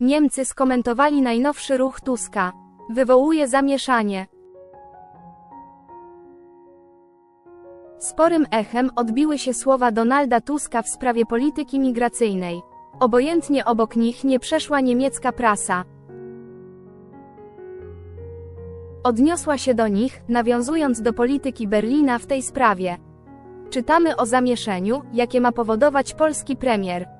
Niemcy skomentowali najnowszy ruch Tuska. Wywołuje zamieszanie. Sporym echem odbiły się słowa Donalda Tuska w sprawie polityki migracyjnej. Obojętnie obok nich nie przeszła niemiecka prasa. Odniosła się do nich, nawiązując do polityki Berlina w tej sprawie. Czytamy o zamieszaniu, jakie ma powodować polski premier.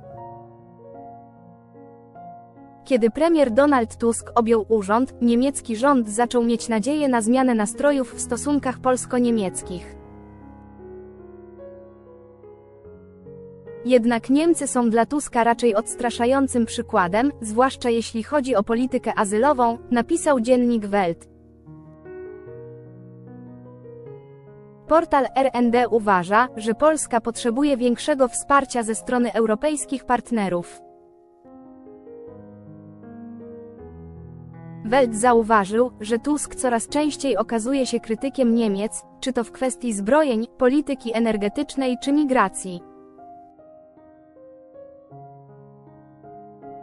Kiedy premier Donald Tusk objął urząd, niemiecki rząd zaczął mieć nadzieję na zmianę nastrojów w stosunkach polsko-niemieckich. Jednak Niemcy są dla Tuska raczej odstraszającym przykładem, zwłaszcza jeśli chodzi o politykę azylową, napisał dziennik Welt. Portal RND uważa, że Polska potrzebuje większego wsparcia ze strony europejskich partnerów. Welt zauważył, że Tusk coraz częściej okazuje się krytykiem Niemiec, czy to w kwestii zbrojeń, polityki energetycznej czy migracji.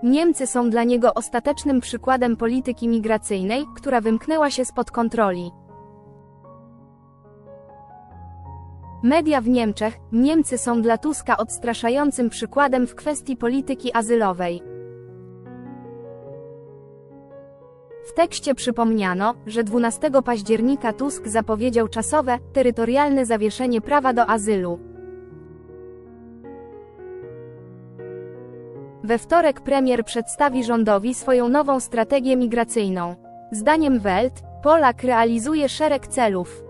Niemcy są dla niego ostatecznym przykładem polityki migracyjnej, która wymknęła się spod kontroli. Media w Niemczech, Niemcy są dla Tuska odstraszającym przykładem w kwestii polityki azylowej. Tekście przypomniano, że 12 października Tusk zapowiedział czasowe, terytorialne zawieszenie prawa do azylu. We wtorek premier przedstawi rządowi swoją nową strategię migracyjną. Zdaniem Welt, Polak realizuje szereg celów.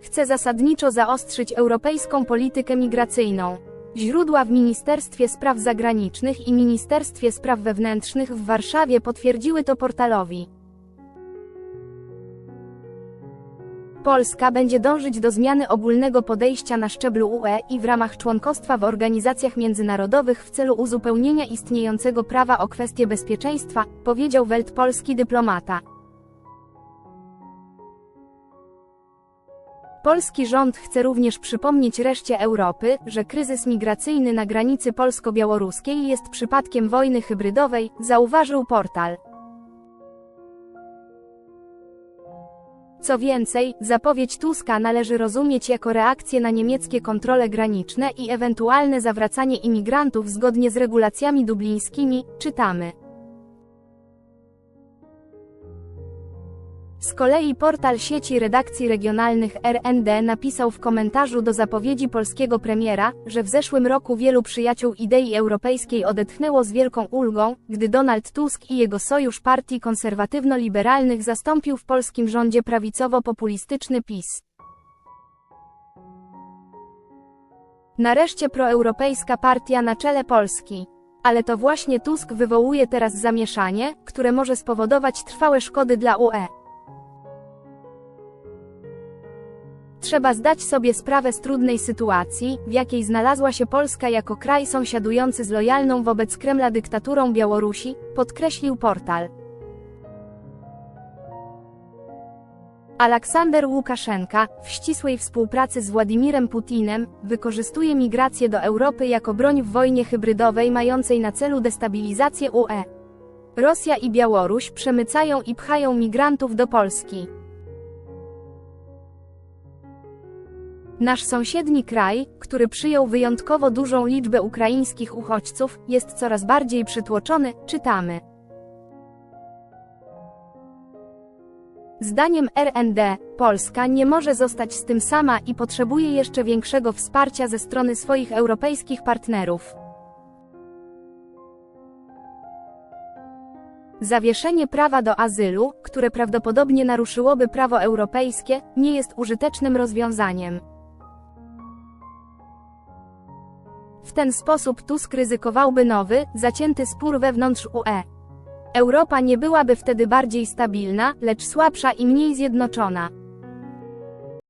Chce zasadniczo zaostrzyć europejską politykę migracyjną. Źródła w Ministerstwie Spraw Zagranicznych i Ministerstwie Spraw Wewnętrznych w Warszawie potwierdziły to portalowi. Polska będzie dążyć do zmiany ogólnego podejścia na szczeblu UE i w ramach członkostwa w organizacjach międzynarodowych w celu uzupełnienia istniejącego prawa o kwestie bezpieczeństwa, powiedział Welt polski dyplomata. Polski rząd chce również przypomnieć reszcie Europy, że kryzys migracyjny na granicy polsko-białoruskiej jest przypadkiem wojny hybrydowej, zauważył portal. Co więcej, zapowiedź Tuska należy rozumieć jako reakcję na niemieckie kontrole graniczne i ewentualne zawracanie imigrantów zgodnie z regulacjami dublińskimi, czytamy. Z kolei portal sieci redakcji regionalnych RND napisał w komentarzu do zapowiedzi polskiego premiera, że w zeszłym roku wielu przyjaciół idei europejskiej odetchnęło z wielką ulgą, gdy Donald Tusk i jego sojusz partii konserwatywno-liberalnych zastąpił w polskim rządzie prawicowo-populistyczny PiS. Nareszcie proeuropejska partia na czele Polski. Ale to właśnie Tusk wywołuje teraz zamieszanie, które może spowodować trwałe szkody dla UE. Trzeba zdać sobie sprawę z trudnej sytuacji, w jakiej znalazła się Polska jako kraj sąsiadujący z lojalną wobec Kremla dyktaturą Białorusi, podkreślił portal. Aleksander Łukaszenka, w ścisłej współpracy z Władimirem Putinem, wykorzystuje migrację do Europy jako broń w wojnie hybrydowej mającej na celu destabilizację UE. Rosja i Białoruś przemycają i pchają migrantów do Polski. Nasz sąsiedni kraj, który przyjął wyjątkowo dużą liczbę ukraińskich uchodźców, jest coraz bardziej przytłoczony, czytamy. Zdaniem RND, Polska nie może zostać z tym sama i potrzebuje jeszcze większego wsparcia ze strony swoich europejskich partnerów. Zawieszenie prawa do azylu, które prawdopodobnie naruszyłoby prawo europejskie, nie jest użytecznym rozwiązaniem. Ten sposób Tusk ryzykowałby nowy, zacięty spór wewnątrz UE. Europa nie byłaby wtedy bardziej stabilna, lecz słabsza i mniej zjednoczona.